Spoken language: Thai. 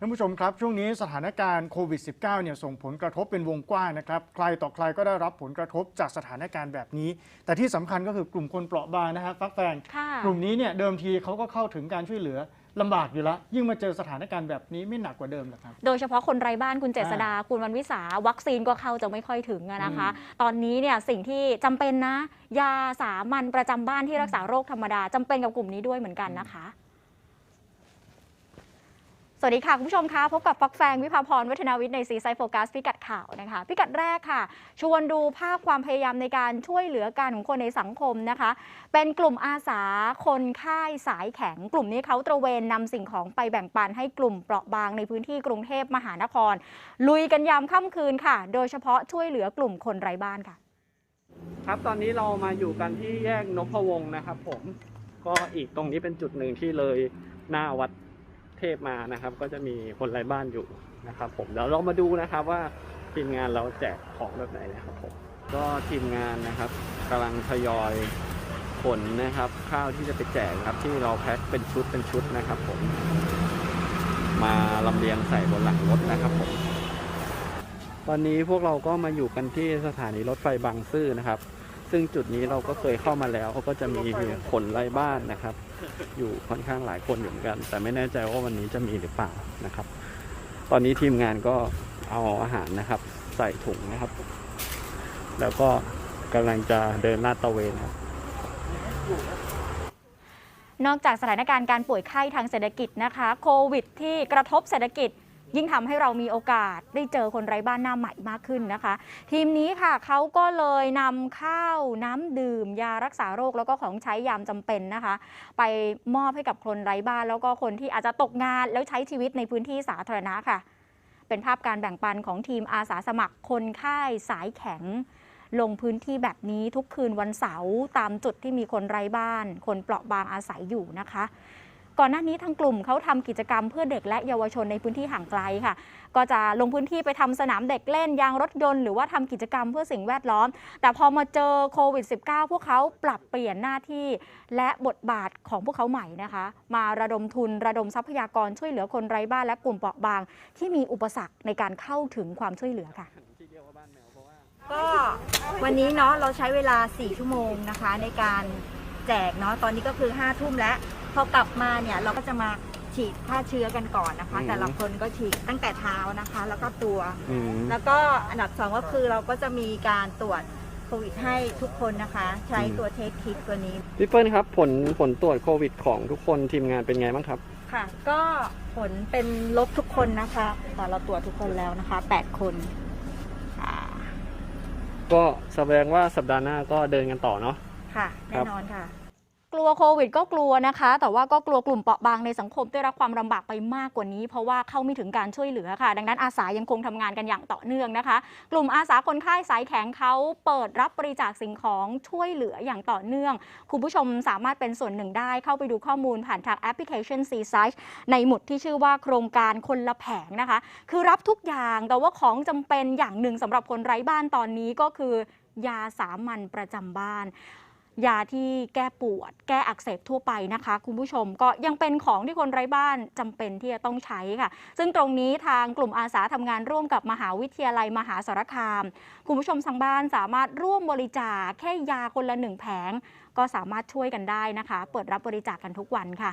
ท่านผู้ชมครับ ช่วงนี้สถานการณ์โควิด -19 เนี่ยส่งผลกระทบเป็นวงกว้างนะครับ ใครต่อใครก็ได้รับผลกระทบจากสถานการณ์แบบนี้ แต่ที่สำคัญก็คือกลุ่มคนเปราะบางนะฮะฟักแฟงค่ะกลุ่มนี้เนี่ยเดิมทีเขาก็เข้าถึงการช่วยเหลือลำบากอยู่แล้ว ยิ่งมาเจอสถานการณ์แบบนี้ไม่หนักกว่าเดิมหรอครับ โดยเฉพาะคนไร้บ้านคุณเจษดาคุณวันวิสา วัคซีนก็เข้าจะไม่ค่อยถึงอะนะคะ ตอนนี้เนี่ยสิ่งที่จำเป็นนะ ยาสามัญประจำบ้านที่รักษาโรคธรรมดาจำเป็นกับกลุ่มนี้ด้วยเหมือนกันนะคะ สวัสดีค่ะ คุณผู้ชมคะพบกับฟักแฟง วิภาพรวัฒนาวิทย์ในซีไซโฟกัสพิกัดข่าวนะคะพิกัดแรกค่ะ ชวนดูภาพความพยายามในการช่วยเหลือการของคนในสังคมนะคะ เป็นกลุ่มอาสาคนค่ายสายแข็ง กลุ่มนี้เขาตระเวนนำสิ่งของไปแบ่งปันให้กลุ่มเปราะบางในพื้นที่กรุงเทพมหานคร ลุยกันยามค่ำคืนค่ะ โดยเฉพาะช่วยเหลือกลุ่มคนไร้บ้านค่ะ ครับตอนนี้เรามาอยู่กันที่แยกนพวงศ์นะครับ ผมก็อีกตรงนี้เป็นจุดหนึ่งที่เลยหน้าวัด เทพมานะครับ ก็จะมีคนไร้บ้านอยู่นะครับผมเดี๋ยวเรามาดูนะครับว่าทีมงานเราแจกของแบบไหนนะครับผมก็ทีมงานนะครับกำลังทยอยขนนะครับข้าวที่จะไปแจกครับที่เราแพ็คเป็นชุดเป็นชุดนะครับผมมาลำเลียงใส่บนหลังรถนะครับผมตอนนี้พวกเราก็มาอยู่กันที่สถานีรถไฟบางซื่อนะครับ ซึ่งจุดนี้เราก็เคยเข้ามาแล้วเขาก็จะมีคนไร้บ้านนะครับ อยู่ค่อนข้างหลายคนอยู่เหมือนกัน แต่ไม่แน่ใจว่าวันนี้จะมีหรือเปล่านะครับ ตอนนี้ทีมงานก็เอาอาหารนะครับ ใส่ถุงนะครับ แล้วก็กำลังจะเดินลาดตระเวนครับนอกจากสถานการณ์การป่วยไข้ทางเศรษฐกิจนะคะ โควิดที่กระทบเศรษฐกิจ ยิ่งทำให้เรามีโอกาสได้เจอคนไร้บ้านหน้าใหม่มากขึ้นนะคะ ทีมนี้ค่ะเขาก็เลยนำข้าวน้ำดื่ม ยารักษาโรคแล้วก็ของใช้ยามจำเป็นนะคะ ไปมอบให้กับคนไร้บ้าน แล้วก็คนที่อาจจะตกงานแล้วใช้ชีวิตในพื้นที่สาธารณะค่ะ เป็นภาพการแบ่งปันของทีมอาสาสมัครคนค่ายสายแข็งลงพื้นที่แบบนี้ทุกคืนวันเสาร์ตามจุดที่มีคนไร้บ้าน คนเปราะบางอาศัยอยู่นะคะ ก่อนหน้านี้ทางกลุ่มเขาทำกิจกรรมเพื่อเด็กและเยาวชนในพื้นที่ห่างไกลค่ะ ก็จะลงพื้นที่ไปทำสนามเด็กเล่นยางรถยนต์หรือว่าทำกิจกรรมเพื่อสิ่งแวดล้อม แต่พอมาเจอโควิด -19 พวกเขาปรับเปลี่ยนหน้าที่และบทบาทของพวกเขาใหม่นะคะ มาระดมทุนระดมทรัพยากรช่วยเหลือคนไร้บ้านและกลุ่มเปราะบาง ที่มีอุปสรรคในการเข้าถึงความช่วยเหลือค่ะก็วันนี้เนาะเราใช้เวลา 4 ชั่วโมงนะคะ ในการแจกเนาะตอนนี้ก็คือ 5 ทุ่มแล้ว พอกลับมาเนี่ยเราก็จะมาฉีดฆ่าเชื้อกันก่อนนะคะ อืม แต่ละคนก็ฉีดตั้งแต่เท้านะคะ แล้วก็ตัว อืม แล้วก็อันดับ2ก็คือเราก็จะมีการตรวจโควิดให้ทุกคนนะคะ ใช้ตัวเทสคิดตัวนี้พี่เปิ้ลครับผลผลตรวจโควิดของทุกคนทีมงานเป็นไงบ้างครับ ค่ะ ก็ผลเป็นลบทุกคนนะคะแต่เราตรวจทุกคนแล้วนะคะ8คนค่ะก็แสดงว่าสัปดาห์หน้าก็เดินกันต่อเนาะ ค่ะครัแน่บนอนค่ะ กลัวโควิดก็กลัวนะคะ แต่ว่าก็กลัวกลุ่มเปราะบางในสังคมได้รับความลำบากไปมากกว่านี้ เพราะว่าเข้าไม่ถึงการช่วยเหลือค่ะ ดังนั้นอาสายังคงทำงานกันอย่างต่อเนื่องนะคะ กลุ่มอาสาคนค่ายสายแข็งเขาเปิดรับบริจาคสิ่งของช่วยเหลืออย่างต่อเนื่อง คุณผู้ชมสามารถเป็นส่วนหนึ่งได้ เข้าไปดูข้อมูลผ่านทางแอปพลิเคชัน c s i ในหมุดที่ชื่อว่าโครงการคนละแผงนะคะ คือรับทุกอย่างแต่ว่าของจำเป็นอย่างหนึ่งสำหรับคนไร้บ้านตอนนี้ก็คือยาสามัญประจำบ้าน ยาที่แก้ปวด แก้อักเสบทั่วไปนะคะ คุณผู้ชมก็ยังเป็นของที่คนไร้บ้านจำเป็นที่จะต้องใช้ค่ะ ซึ่งตรงนี้ทางกลุ่มอาสาทำงานร่วมกับมหาวิทยาลัยมหาสารคาม คุณผู้ชมทางบ้านสามารถร่วมบริจาคแค่ยาคนละหนึ่งแผง ก็สามารถช่วยกันได้นะคะ เปิดรับบริจาคกันทุกวันค่ะ